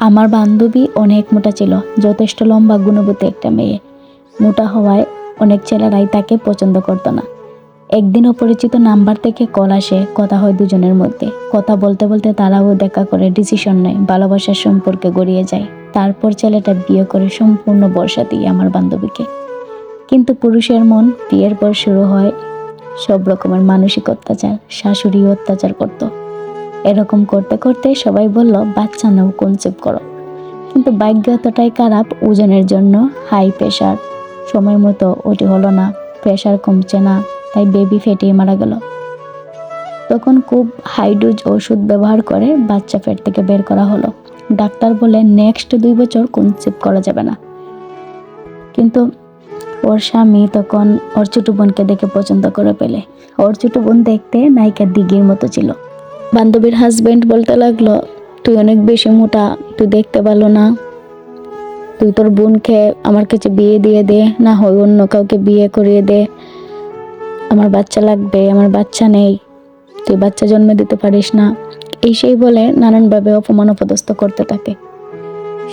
আমার বান্ধবী অনেক মোটা ছিল, যথেষ্ট লম্বা গুণবতী একটা মেয়ে। মোটা হওয়ায় অনেক ছেলেরাই তাকে পছন্দ করতো না। একদিন অপরিচিত নাম্বার থেকে কল আসে, কথা হয় দুজনের মধ্যে। কথা বলতে বলতে তারাও দেখা করে ডিসিশন নেয়, ভালোবাসার সম্পর্কে গড়িয়ে যায়। তারপর ছেলেটা বিয়ে করে সম্পূর্ণ বর্ষা দিয়ে আমার বান্ধবীকে। কিন্তু পুরুষের মন বিয়ের পর শুরু হয় সব রকমের মানসিক অত্যাচার শাশুড়ি অত্যাচার করতো। এরকম করতে করতে সবাই বলল, বাচ্চা নাও কনসেপ্ট করো। কিন্তু ভাগ্য খারাপ, ওজনের জন্য হাই প্রেশার সময় মতো ওটি হলো না প্রেশার কমছে না, তাই বেবি ফেটিয়ে মারা গেল। তখন খুব হাই ডোজ ওষুধ ব্যবহার করে বাচ্চা পেট থেকে বের করা হলো। ডাক্তার বলে নেক্সট দুই বছর কনসেপ্ট করা যাবে না। কিন্তু ওর স্বামী তখন ওর ছোট বোনকে দেখে পছন্দ করে পেলে। ওর ছোট বোন দেখতে নায়িকার দিঘির মতো ছিল। বান্ধবীর হাজবেন্ড বলতে লাগল, তুই অনেক বেশি মোটা, তুই দেখতে ভালো না। তুই তোর বোনকে আমার কাছে বিয়ে দিয়ে দে, না হয় অন্য কাউকে বিয়ে করিয়ে দে। আমার বাচ্চা লাগবে, আমার বাচ্চা নেই। তুই বাচ্চা জন্ম দিতে পারিস না। এই সেই বলে নানানভাবে অপমান অপদস্থ করতে থাকে।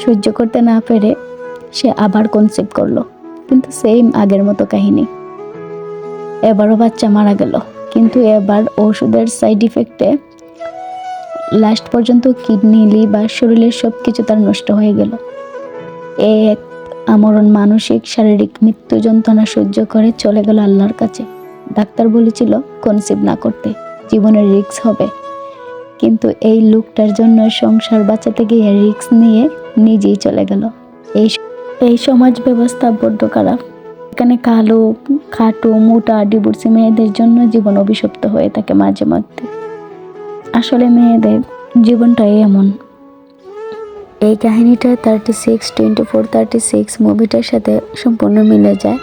সহ্য করতে না পেরে সে আবার কনসেপ্ট করল, কিন্তু সেম আগের মতো কাহিনী। এবারও বাচ্চা মারা গেল, কিন্তু এবার ওষুধের সাইড ইফেক্টে লাস্ট পর্যন্ত কিডনি, লিভার, শরীরের সব কিছু তার নষ্ট হয়ে গেল। এক আমরণ মানসিক, শারীরিক মৃত্যু যন্ত্রণা সহ্য করে চলে গেল আল্লাহর কাছে। ডাক্তার বলেছিল, কনসিভ না করতে জীবনের রিক্স হবে। কিন্তু এই লোকটার জন্য সংসার বাঁচাতে গিয়ে রিস্ক নিয়ে নিজেই চলে গেল। এই এই সমাজ ব্যবস্থা বড্ড খারাপ। এখানে কালো, খাটো, মোটা, ডিভোর্সি মেয়েদের জন্য জীবন অভিশপ্ত হয়ে থাকে মাঝে মধ্যে। আসলে মেয়েদের জীবনটাই এমন। এই কাহিনীটা thirty six twenty four thirty six মুভিটার সাথে সম্পূর্ণ মিলে যায়।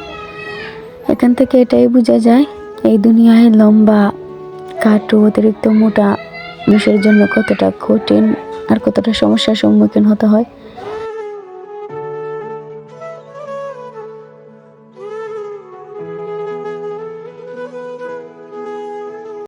এখান থেকে এটাই বোঝা যায়, এই দুনিয়ায় লম্বা কাটু অতিরিক্ত মোটা মানুষের জন্য কতটা কঠিন আর কতটা সমস্যার সম্মুখীন হতে হয়।